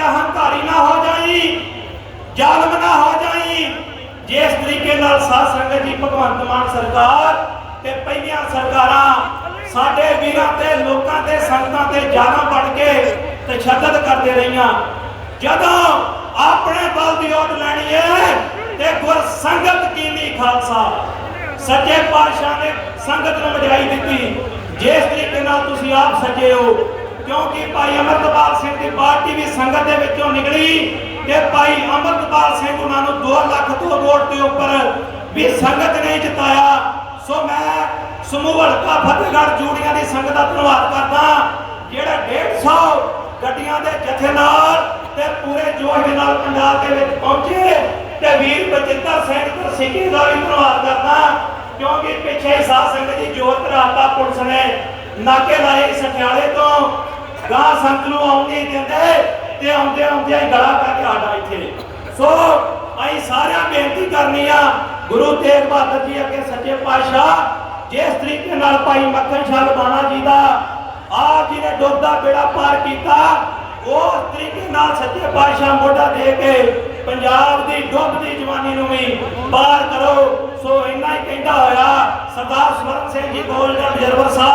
ਕੇ ਹੰਕਾਰੀ ਨਾ ਹੋ ਜਾਈ, ਜ਼ਾਲਮ ਨਾ ਹੋ ਜਾਈ। ਜਿਸ ਤਰੀਕੇ ਨਾਲ ਸਾਧ ਸੰਗਤ ਜੀ ਭਗਵੰਤ ਮਾਨ ਸਰਕਾਰ ਤੇ ਪਹਿਲੀਆਂ ਸਰਕਾਰਾਂ ਸਾਡੇ ਵੀਰਾਂ ਤੇ, ਲੋਕਾਂ ਤੇ, ਸੰਗਤਾਂ ਤੇ ਜਾਨਾਂ ਬਣ ਕੇ ਤਸ਼ੱਦਦ ਕਰਦੇ ਰਹੀਆਂ। ਜਦੋਂ ਆਪਣੇ ਬਲ ਦੀ ਓਟ ਲੈਣੀ ਹੈ ਤੇ ਗੁਰ ਸੰਗਤ ਕੀਨੀ ਖਾਲਸਾ। ਸੱਚੇ ਪਾਤਸ਼ਾਹ ਨੇ ਸੰਗਤ ਨੂੰ ਵਡਿਆਈ ਦਿੱਤੀ। ਜਿਸ ਤਰੀਕੇ ਨਾਲ ਤੁਸੀਂ ਆਪ ਸੱਜੇ ਹੋ ਕਿਉਂਕਿ ਭਾਈ ਅਮਰਤਪਾਲ ਸਿੰਘ ਦੀ ਪਾਰਟੀ ਵੀ ਸੰਗਤ ਦੇ ਵਿੱਚੋਂ ਨਿਕਲੀ ਤੇ ਭਾਈ ਅਮਰਤਪਾਲ ਸਿੰਘ ਉਹਨਾਂ ਨੂੰ 2 ਲੱਖ ਤੋਂ ਵੋਟ ਦੇ ਉੱਪਰ ਵੀ ਸੰਗਤ ਨੇ ਜਿਤਾਇਆ। ਸੋ ਮੈਂ ਸਮੂਹ ਹਲਕਾ ਫਤਿਹਗੜ੍ਹ ਜੂੜੀਆਂ ਦੀ ਸੰਗਤ ਦਾ ਧੰਨਵਾਦ ਕਰਦਾ ਜਿਹੜਾ 150 ਗੱਡੀਆਂ ਦੇ ਜਥੇ ਨਾਲ ਤੇ ਪੂਰੇ ਜੋਸ਼ ਦੇ ਨਾਲ ਪੰਜਾਬ ਦੇ ਵਿੱਚ ਪਹੁੰਚੇ ਤੇ ਵੀਰ ਬਚਿੱਤਰ ਸਿੰਘ ਤਰਸਿੱਕੇ ਦਾ ਵੀ ਧੰਨਵਾਦ ਕਰਦਾ ਕਿਉਂਕਿ ਪਿੱਛੇ ਸਾਧ ਸੰਗਤ ਦੀ ਜੋਤ ਰਾਤਾ ਪੁਲਿਸ ਨੇ ਨਾਕੇ ਲਾਏ ਸਠਿਆਲੇ ਤੋਂ। ਗਾਂ ਸੰਤ ਨੂੰ ਆਉਣ ਦਿੰਦੇ ਤੇ ਆਉਂਦੇ ਆਉਂਦੇ ਗਲਾ ਪੈ ਕੇ ਸਾਡਾ ਇੱਥੇ। ਸੋ ਅਸੀਂ ਸਾਰਿਆਂ ਬੇਨਤੀ ਕਰਨੀ ਆ, ਗੁਰੂ ਤੇਗ ਬਹਾਦਰ ਜੀ ਅੱਗੇ ਸੱਚੇ ਪਾਤਸ਼ਾਹ, ਜਿਸ ਤਰੀਕੇ ਨਾਲ ਭਾਈ ਮੱਖਣ ਸ਼ਾਹ ਲਬਾਣਾ ਜੀ ਦਾ ਆਪ ਜੀ ਨੇ ਡੁੱਬਦਾ ਬੇੜਾ ਪਾਰ ਕੀਤਾ, ਉਸ ਤਰੀਕੇ ਨਾਲ ਸੱਚੇ ਪਾਤਸ਼ਾਹ ਮੋਢਾ ਦੇ ਕੇ ਪੰਜਾਬ ਦੀ ਡੁੱਬਦੀ ਜਵਾਨੀ ਨੂੰ ਵੀ ਪਾਰ ਕਰੋ। ਸੋ ਇੰਨਾ ਹੀ ਕਹਿੰਦਾ ਹੋਇਆ, ਸਰਦਾਰ ਸਵਰਨ ਸਿੰਘ ਜੀ ਗੋਲਡਨ ਰਿਜ਼ਰਵਰ ਸਾਹਿਬ।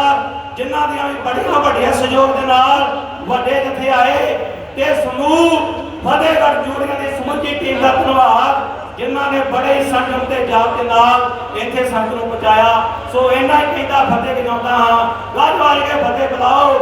ਜਿਨ੍ਹਾਂ ਬੜੀਆਂ ਸਹਿਯੋਗ ਦੇ ਨਾਲ ਵੱਡੇ ਜਥੇ ਆਏ ਤੇ ਸਮੂਹ ਫਤਿਹਗੜ੍ਹ ਜੂੜੀਆਂ ਦੀ ਸਮੁੱਚੀ ਟੀਮ ਦਾ ਧੰਨਵਾਦ, ਜਿਨ੍ਹਾਂ ਨੇ ਬੜੇ ਹੀ ਸੰਜਮ ਤੇ ਜਾਪ ਦੇ ਨਾਲ ਇੱਥੇ ਸੰਗਤ ਨੂੰ ਪਹੁੰਚਾਇਆ। ਸੋ ਇੰਨਾ ਹੀ ਕਹਿੰਦਾ ਫਤਿਹ ਵਜਾਉਂਦਾ ਹਾਂ। ਗੱਜ ਵਾਲ ਕੇ ਫਤਿਹ ਬੁਲਾਓ।